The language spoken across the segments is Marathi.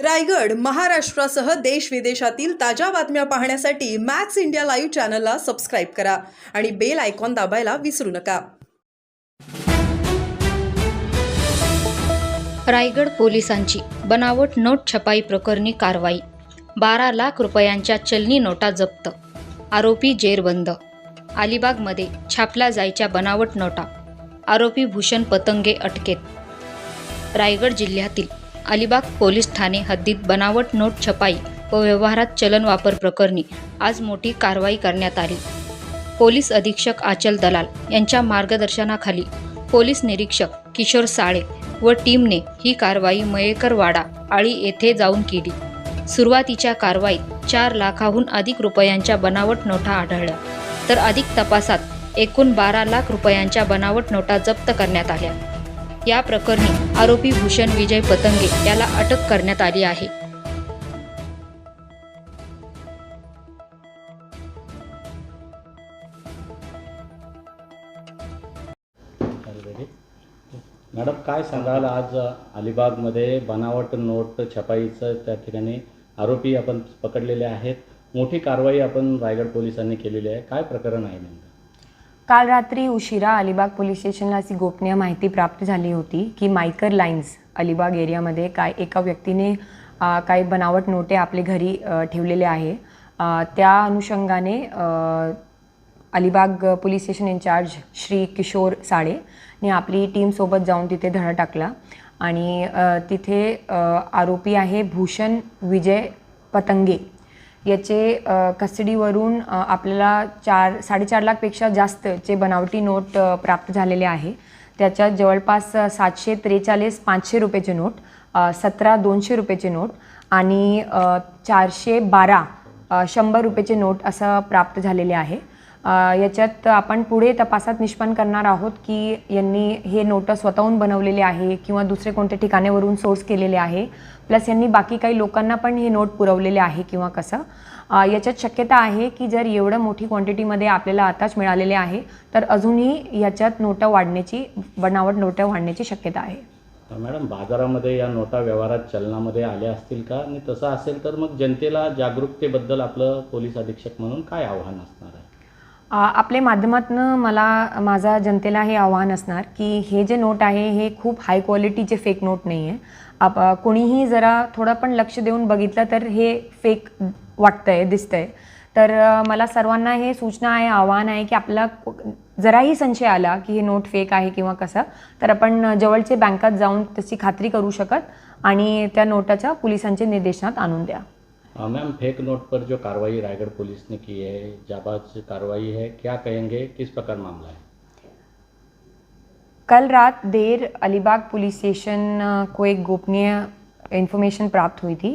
रायगड महाराष्ट्रासह देश विदेशातील ताज्या बातम्या पाहण्यासाठी मॅक्स इंडिया लाईव्ह चॅनलला सबस्क्राईब करा आणि बेल आयकॉन दाबायला विसरू नका. रायगड पोलिसांची बनावट नोट छपाई प्रकरणी कारवाई. बारा लाख रुपयांच्या चलनी नोटा जप्त. आरोपी जेरबंद. अलिबागमध्ये छापल्या जायच्या बनावट नोटा. आरोपी भूषण पतंगे अटकेत. रायगड जिल्ह्यातील अलिबाग पोलीस ठाणे हद्दीत बनावट नोट छपाई व व्यवहारात चलन वापर प्रकरणी आज मोठी कारवाई करण्यात आली. पोलीस अधीक्षक आचल दलाल यांच्या मार्गदर्शनाखाली पोलीस निरीक्षक किशोर साळे व टीमने ही कारवाई मयेकरवाडा आळी येथे जाऊन केली. सुरुवातीच्या कारवाईत चार लाखाहून अधिक रुपयांच्या बनावट नोटा आढळल्या. तर अधिक तपासात एकूण बारा लाख रुपयांच्या बनावट नोटा जप्त करण्यात आल्या. या प्रकरणी आरोपी भूषण विजय पतंगे याला अटक करण्यात आली आहे. मॅडम काय सांगाल? आज अलिबागमध्ये बनावट नोट छपाईचं त्या ठिकाणी आरोपी आपण पकडलेले आहेत. मोठी कारवाई आपण रायगड पोलिसांनी केलेली आहे. काय प्रकरण आहे नेमकं? काल रात्री उशिरा अलिबाग पोलीस स्टेशनला अशी गोपनीय माहिती प्राप्त झाली होती की मायकर लाईन्स अलिबाग एरियामध्ये काय एका व्यक्तीने काही बनावट नोटे आपले घरी ठेवलेले आहे. त्या अनुषंगाने Alibag police station incharge Shri Kishor Sale ने आपली टीमसोबत जाऊन तिथे धडा टाकला आणि तिथे आरोपी आहे भूषण विजय पतंगे. याचे कस्टडीवरून आपल्याला चार साडेचार लाखपेक्षा जास्तचे बनावटी नोट प्राप्त झालेले आहे. त्याच्यात जवळपास सातशे त्रेचाळीस पाचशे रुपयाचे नोट सतरा दोनशे रुपयाचे नोट आणि चारशे बारा शंभर रुपयाचे नोट असं प्राप्त झालेले आहे. याच्यात आपण पुढे तपासात निष्पन्न करणार आहोत की यांनी हे नोटं स्वतःहून बनवलेले आहे किंवा दुसरे कोणत्या ठिकाणावरून सोर्स केलेले आहे. प्लस यांनी बाकी काही लोकांना पण हे नोट पुरवलेले आहे किंवा कसं. याच्यात शक्यता आहे की जर एवढं मोठी क्वांटिटीमध्ये आपल्याला आताच मिळालेले आहे तर अजूनही याच्यात नोटा वाढण्याची बनावट नोटा वाढण्याची शक्यता आहे. तर मॅडम बाजारामध्ये या नोटा व्यवहारात चलनामध्ये आल्या असतील का? आणि तसं असेल तर मग जनतेला जागरूकतेबद्दल आपलं पोलीस अधीक्षक म्हणून काय आव्हान असणार आहे? आपल्या माध्यमातून मला माझा जनतेला हे आव्हान असणार की हे जे नोट आहे हे खूप हाय क्वालिटीचे फेक नोट नाही आहे आप कोणीही जरा थोडं पण लक्ष देऊन बघितलं तर हे फेक वाटतं आहे दिसतं आहे तर मला सर्वांना हे सूचना आहे आव्हान आहे की आपला जराही संशय आला की हे नोट फेक आहे किंवा कसं तर आपण जवळचे बँकात जाऊन त्याची खात्री करू शकत आणि त्या नोटाच्या पोलिसांच्या निर्देशनात आणून द्या. मैम फेक नोट पर जो कार्रवाई रायगढ़ पुलिस ने की है, जाबाज कार्रवाई है, क्या कहेंगे, किस प्रकार मामला है? कल रात देर अलीबाग पुलिस स्टेशन को एक गोपनीय इन्फॉर्मेशन प्राप्त हुई थी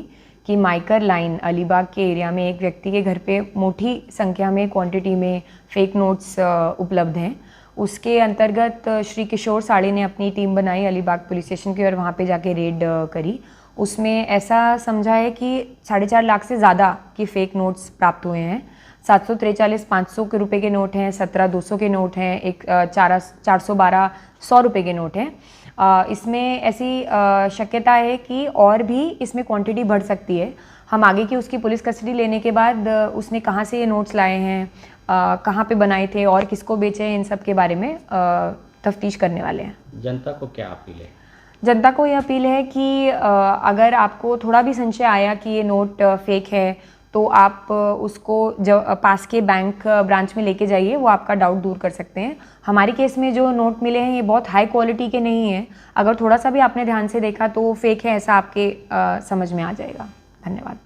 कि माइकर लाइन अलीबाग के एरिया में एक व्यक्ति के घर पे मोटी संख्या में क्वांटिटी में फेक नोट्स उपलब्ध हैं। उसके अंतर्गत श्री किशोर साड़े ने अपनी टीम बनाई अलीबाग पुलिस स्टेशन की और वहाँ पे जाके रेड करी। उसमें ऐसा समझा है कि साढ़े चार लाख से ज़्यादा के फेक नोट्स प्राप्त हुए हैं। सात सौ तिरचालीस, पाँच सौ के रुपये के नोट हैं, सत्रह, दो सौ के नोट हैं, एक चार चार सौ बारह, सौ रुपये के नोट हैं। इसमें ऐसी शक्यता है कि और भी इसमें क्वांटिटी बढ़ सकती है। हम आगे की उसकी पुलिस कस्टडी लेने के बाद उसने कहाँ से ये नोट्स लाए हैं कहाँ पे बनाए थे और किसको बेचे हैं, इन सब के बारे में तफ्तीश करने वाले हैं। जनता को क्या अपील है? जनता को ये अपील है कि अगर आपको थोड़ा भी संशय आया कि ये नोट फेक है तो आप उसको जब पास के बैंक ब्रांच में लेके जाइए, वो आपका डाउट दूर कर सकते हैं। हमारे केस में जो नोट मिले हैं, ये बहुत हाई क्वालिटी के नहीं हैं। अगर थोड़ा सा भी आपने ध्यान से देखा तो फेक है, ऐसा आपके समझ में आ जाएगा। धन्यवाद।